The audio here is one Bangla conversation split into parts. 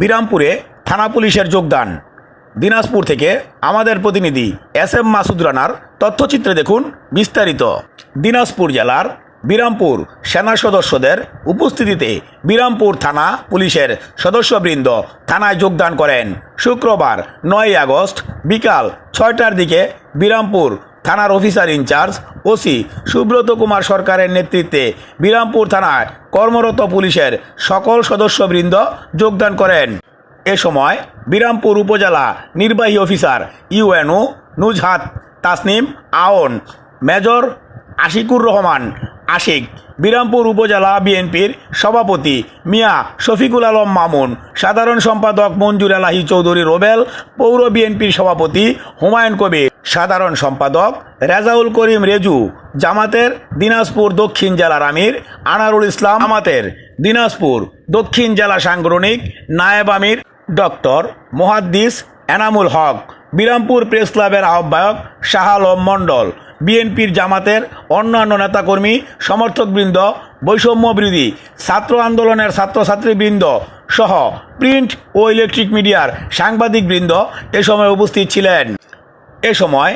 বিরামপুরে থানা পুলিশের যোগদান। দিনাজপুর থেকে আমাদের প্রতিনিধি এস এম মাসুদ রানার তথ্যচিত্রে দেখুন বিস্তারিত। দিনাজপুর জেলার বিরামপুর সেনা সদস্যদের উপস্থিতিতে বিরামপুর থানা পুলিশের সদস্যবৃন্দ থানায় যোগদান করেন। শুক্রবার নয় আগস্ট বিকাল ছয়টার দিকে বিরামপুর থানার officer in charge, OC Subrata Kumar সরকারের নেতৃত্বে বিরামপুর থানায় কর্মরত পুলিশের সকল সদস্যবৃন্দ যোগদান করেন। এ সময় বিরামপুর উপজেলা নির্বাহী officer UNO Nuzhat Tasnim Aon, major Ashikur Rahman Ashik. Birampur উপজেলা বিএনপির সভাপতি মিয়া শফিকুল আলম মামুন, সাধারণ সম্পাদক মঞ্জুর এলাহি চৌধুরী রোবেল, পৌর বিএনপির সভাপতি হুমায়ুন কবির, সাধারণ সম্পাদক রেজাউল করিম রেজু, জামাতের দিনাজপুর দক্ষিণ জেলার আমির আনারুল ইসলাম আমাতের দিনাজপুর দক্ষিণ জেলা সাংগঠনিক নায়েব আমির, ডক্টর মোহাদ্দিস এনামুল হক, বিরামপুর প্রেস ক্লাবের আহ্বায়ক শাহ আলম মণ্ডল বিএনপির জামাতের অন্যান্য নেতাকর্মী, সমর্থকবৃন্দ, বৈষম্য বিরোধী, ছাত্র আন্দোলনের ছাত্রছাত্রীবৃন্দ সহ প্রিন্ট ও ইলেকট্রিক মিডিয়ার সাংবাদিকবৃন্দ এ সময় উপস্থিত ছিলেন। এ সময়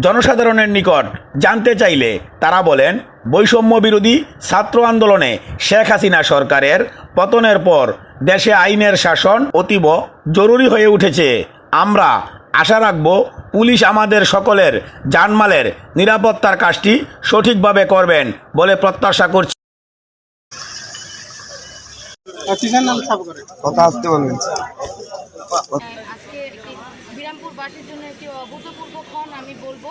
জনসাধারণের নিকট জানতে চাইলে তারা বলেন, বৈষম্য বিরোধী ছাত্র আন্দোলনে শেখ হাসিনা সরকারের পতনের পর দেশে আইনের শাসন অতীব জরুরি হয়ে উঠেছে। আমরা আশা রাখব পুলিশ আমাদের সকলের জানমালের নিরাপত্তার কাজটি সঠিকভাবে করবেন বলে প্রত্যাশা করছি। কিসের নাম সাব করে কথা আসতে বলবেন। বিরামপুরবাসীর জন্য একটি অভূতপূর্ব ক্ষণ আমি বলব।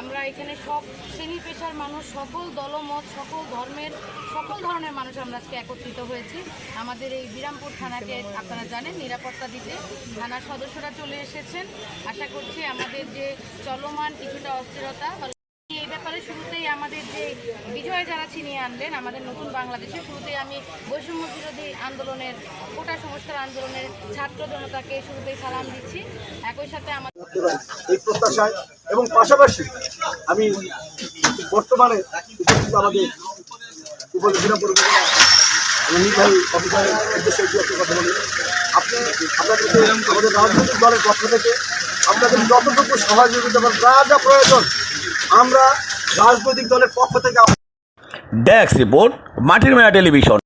আমরা এখানে সব শ্রেণি পেশার মানুষ, সকল দলমত, সকল ধর্মের, সকল ধরনের মানুষ আমরা আজকে একত্রিত হয়েছি। আমাদের এই বিরামপুর থানাকে আপনারা জানেন, নিরাপত্তা দিতে থানার সদস্যরা চলে এসেছেন। আশা করছি আমাদের যে চলমান কিছুটা অস্থিরতা ব্যাপারে শুরুতেই আমাদের যে বিজয় যারা ছিনিয়ে আনলেন, আমাদের নতুন বাংলাদেশে শুরুতেই আমি বৈষম্য বিরোধী আন্দোলনের, কোটা সংস্কার আন্দোলনের ছাত্র জনতাকে শুরুতেই সালাম দিচ্ছি। একই সাথে আমাদের এই প্রত্যাশায় এবং পাশাপাশি আমি বর্তমানে আমাদের উপজেলা নির্বাহী আপনি থেকে আপনাদের যতটুকু সহযোগিতা যা যা প্রয়োজন আমরা রাজনৈতিক দলের পক্ষ থেকে ডেস্ক রিপোর্ট মাটির মেয়া টেলিভিশন